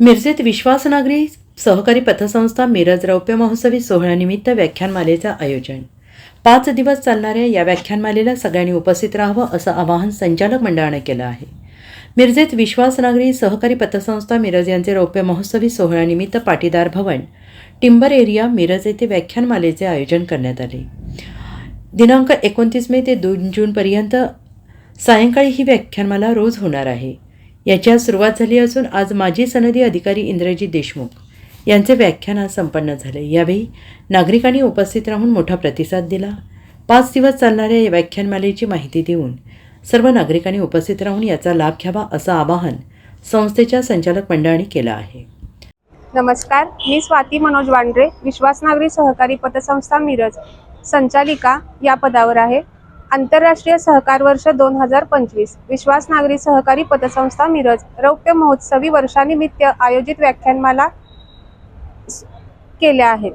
मिरजेत विश्वासनागरी सहकारी पथसंस्था मिरज रौप्य महोत्सवी सोहळ्यानिमित्त व्याख्यानमालेचं आयोजन. पाच दिवस चालणाऱ्या या व्याख्यानमालेला सगळ्यांनी उपस्थित राहावं असं आवाहन संचालक मंडळानं केलं आहे. मिरजेत विश्वासनागरी सहकारी पतसंस्था मिरज यांचे रौप्य महोत्सवी सोहळ्यानिमित्त पाटीदार भवन टिंबर एरिया मिरज येथे व्याख्यानमालेचे आयोजन करण्यात आले. दिनांक एकोणतीस मे ते दोन जूनपर्यंत सायंकाळी ही व्याख्यानमाला रोज होणार आहे. याच्या सुरुवात झाली असून आज माजी सनदी अधिकारी इंद्रजी देशमुख यांचे व्याख्यान आज संपन्न झाले. यावेळी नागरिकांनी उपस्थित राहून मोठा प्रतिसाद दिला. पाच दिवस चालणाऱ्या या व्याख्यानमालेची माहिती देऊन सर्व नागरिकांनी उपस्थित राहून याचा लाभ घ्यावा असं आवाहन संस्थेच्या संचालक मंडळाने केलं आहे. नमस्कार. मी स्वाती मनोज वांड्रे विश्वास नागरी सहकारी पतसंस्था मिरज संचालिका या पदावर आहे. आंतरराष्ट्रीय सहकार वर्ष दोन हजार पंचवीस. विश्वास नागरी सहकारी पतसंस्था मिरज. रौप्य महोत्सवी वर्षानिमित्त आयोजित व्याख्यानमाला केल्या आहेत.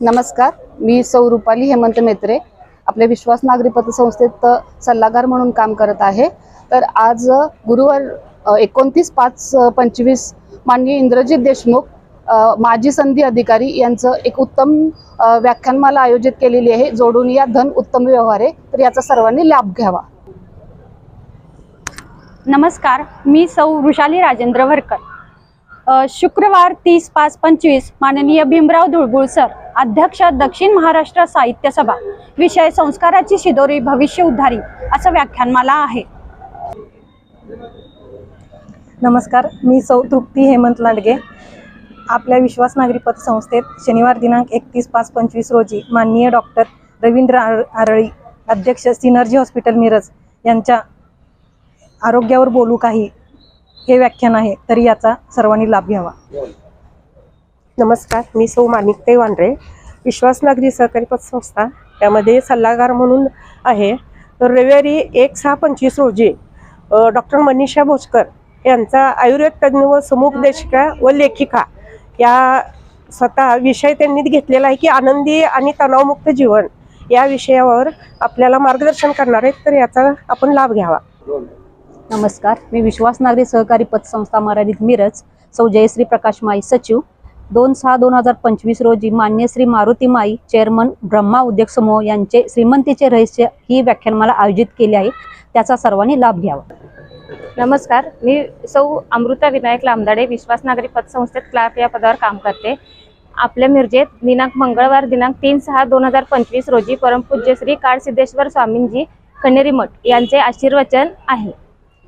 नमस्कार. मी सौ रुपाली हेमंत मेत्रे आपल्या विश्वास नागरी पतसंस्थेत सल्लागार म्हणून काम करत आहे. तर आज गुरुवार एकोणतीस पाच पंचवीस माननीय इंद्रजित देशमुख माजी संधी अधिकारी यांचं एक उत्तम व्याख्यानमाला आयोजित केलेली आहे जोडून या धन उत्तम व्यवहार. आहे तर याचा सर्वांनी लाभ घ्यावा. नमस्कार मी सौ वृषाली राजेंद्र वरकर. शुक्रवार तीस पाच पंचवीस माननीय भीमराव धुळबुळ सर अध्यक्ष दक्षिण महाराष्ट्र साहित्य सभा विषय संस्काराची शिदोरी भविष्य उद्धारी असं व्याख्यानमाला आहे. नमस्कार मी सौ तृप्ती हेमंत लांडगे आपल्या विश्वास नागरी पतसंस्थेत शनिवार दिनांक एकतीस पाच पंचवीस रोजी माननीय डॉक्टर रवींद्र आर आरळी अध्यक्ष सिनर्जी हॉस्पिटल मिरज यांच्या आरोग्यावर बोलू काही हे व्याख्यान आहे तरी याचा सर्वांनी लाभ घ्यावा. नमस्कार मी सौ माणिकते वांड्रे विश्वास नागरी सहकारी पतसंस्था त्यामध्ये सल्लागार म्हणून आहे. तर रविवारी एक सहा पंचवीस रोजी डॉक्टर मनीषा भोसकर यांचा आयुर्वेद तज्ज्ञ व समुपदेशिका व लेखिका या स्वतः विषय त्यांनी घेतलेला आहे की आनंदी आणि तणावमुक्त जीवन या विषयावर आपल्याला मार्गदर्शन करणार आहेत तर याचा आपण लाभ घ्यावा. नमस्कार. मी विश्वास नागरी सहकारी पतसंस्था मर्यादित मिरज. सौ जयश्री प्रकाश माई सचिव. दोन सहा दोन हजार पंचवीस रोजी मान्य श्री मारुती माई चेअरमन ब्रह्मा उद्योग समूह यांचे श्रीमंतीचे रहस्य ही व्याख्यानमाला आयोजित केली आहे. त्याचा सर्वांनी लाभ घ्यावा. नमस्कार. मी सौ अमृता विनायक लांबदाडे विश्वास नागरी पतसंस्थेत क्लार्क या पदावर काम करते. आपल्या मिरजेत दिनांक मंगळवार दिनांक तीन सहा दोन हजार पंचवीस रोजी परमपूज्य श्री काळसिद्धेश्वर स्वामींजी कण्हेरी मठ यांचे आशीर्वचन आहे.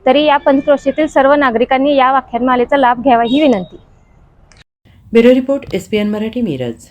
तरी या पंचक्रोशीतील सर्व नागरिकांनी या व्याख्यानमालेचा लाभ घ्यावा ही विनंती. Bureau report S Marathi Miraj.